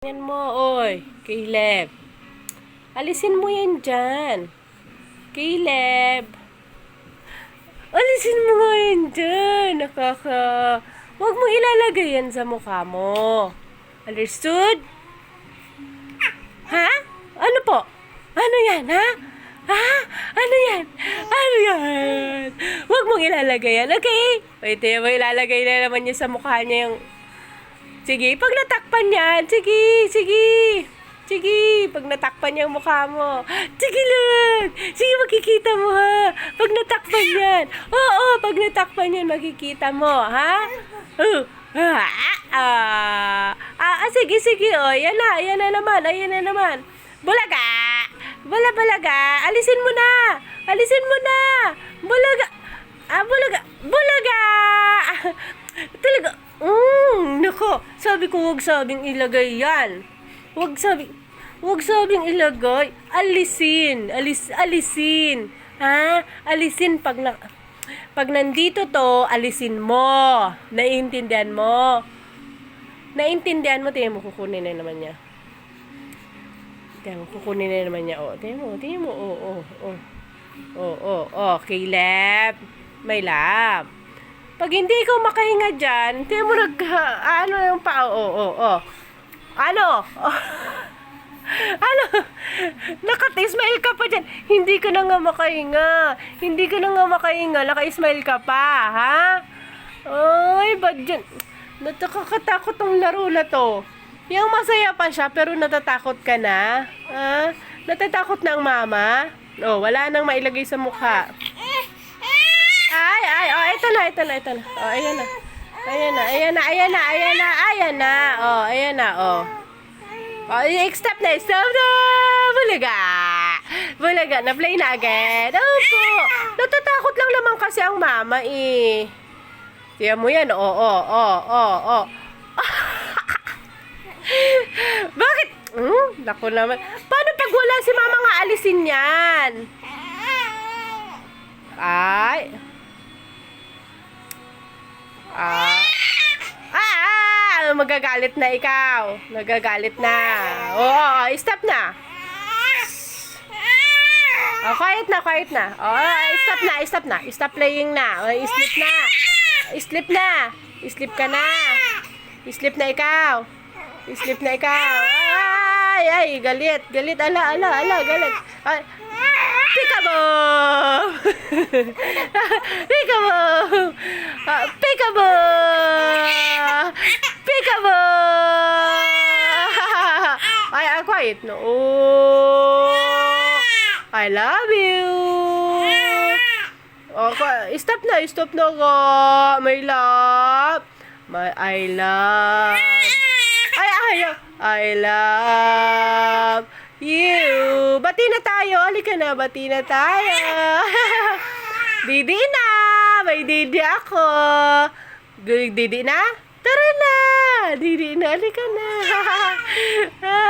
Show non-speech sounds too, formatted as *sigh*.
Yan mo, oy. Caleb. Alisin mo yan dyan. Caleb. Alisin mo nga yan dyan. Nakaka... Huwag mo ilalagay yan sa mukha mo. Understood? Ha? Ano po? Ano yan, ha? Ha? Ano yan? Ano yan? Huwag mong ilalagay yan, okay? Wait, eh, mo ilalagay na naman niya sa mukha niya yung... Sige, pag natakpan yan, sige, sige. Sige, pag natakpan niya yung mukha mo. Sige lang. Sige, makikita mo ha. Pag natakpan yan. Oo, pag natakpan yan, makikita mo, ha? Uh, ah, ah, ah, ah, sige, sige, oh, yan na, yan na naman, ayan na naman. Bulaga! Bula, bulaga! Alisin mo na! Alisin mo na! Bulaga! Ah, bulaga! Bulaga! Talaga, mm, nako, sabi ko huwag sabing ilagay yan. Huwag sabi, huwag sabing ilagay. Alisin, alis, alisin. Ha? Alisin pag na, pag nandito to, alisin mo. Naiintindihan mo. Naiintindihan mo, tingnan mo, kukunin na naman niya. Tingnan mo, kukunin na naman niya. Oh, tingnan mo, tingnan mo. Oh, oh, oh. Oh, oh, oh. Caleb. May lab. Pag hindi ikaw makahinga dyan, tingnan mo nag... Ano yung pa... Oh, oh, oh. Ano? Oh. *laughs* ano? Naka-smile ka pa dyan. Hindi ka na nga makahinga. Hindi ka na nga makahinga. Naka-smile ka pa, ha? Ay, ba't dyan? Nakakatakot tong laro na to. Yung masaya pa siya, pero natatakot ka na. Ha? Natatakot na ang mama. Oh, wala nang mailagay sa mukha. Na, ito na, ito na. Oh, ayan na. Ayan na, ayan na, ayan na, ayan na, ayan na. Oh, ayan na, oh. Oh, stop na, stop na! Bulaga! Bulaga, na-play na agad. Opo. Natatakot lang naman kasi ang mama eh. Tiyan mo yan, oo, oo, oo, oo, oo. Bakit? Hmm, naku naman. Paano pag wala si mama nga alisin yan? Ay. Ah. Ah, ah, magagalit na ikaw. Nagagalit na. Oo, oh, stop na. Oh, quiet na, quiet na. Oh, stop na, stop na. Stop playing na. Oh, sleep na. Sleep na. Sleep ka na. Sleep na ikaw. Sleep na ikaw. Ay, ay, galit. Galit. Ala, ala, ala, galit. Ay, Peekaboo! Peekaboo! *laughs* Uh, peekaboo! Peekaboo! Ay, I'm quiet. No. Oh, I love you. Oh, kwa- stop na, stop na ko. My love. My I love. Ay, ay, I love you. Bati na tayo. Halika na, bati na tayo. *laughs* didi na. May didi ako. Didi na? Tara na. Didi na, halika na. *laughs*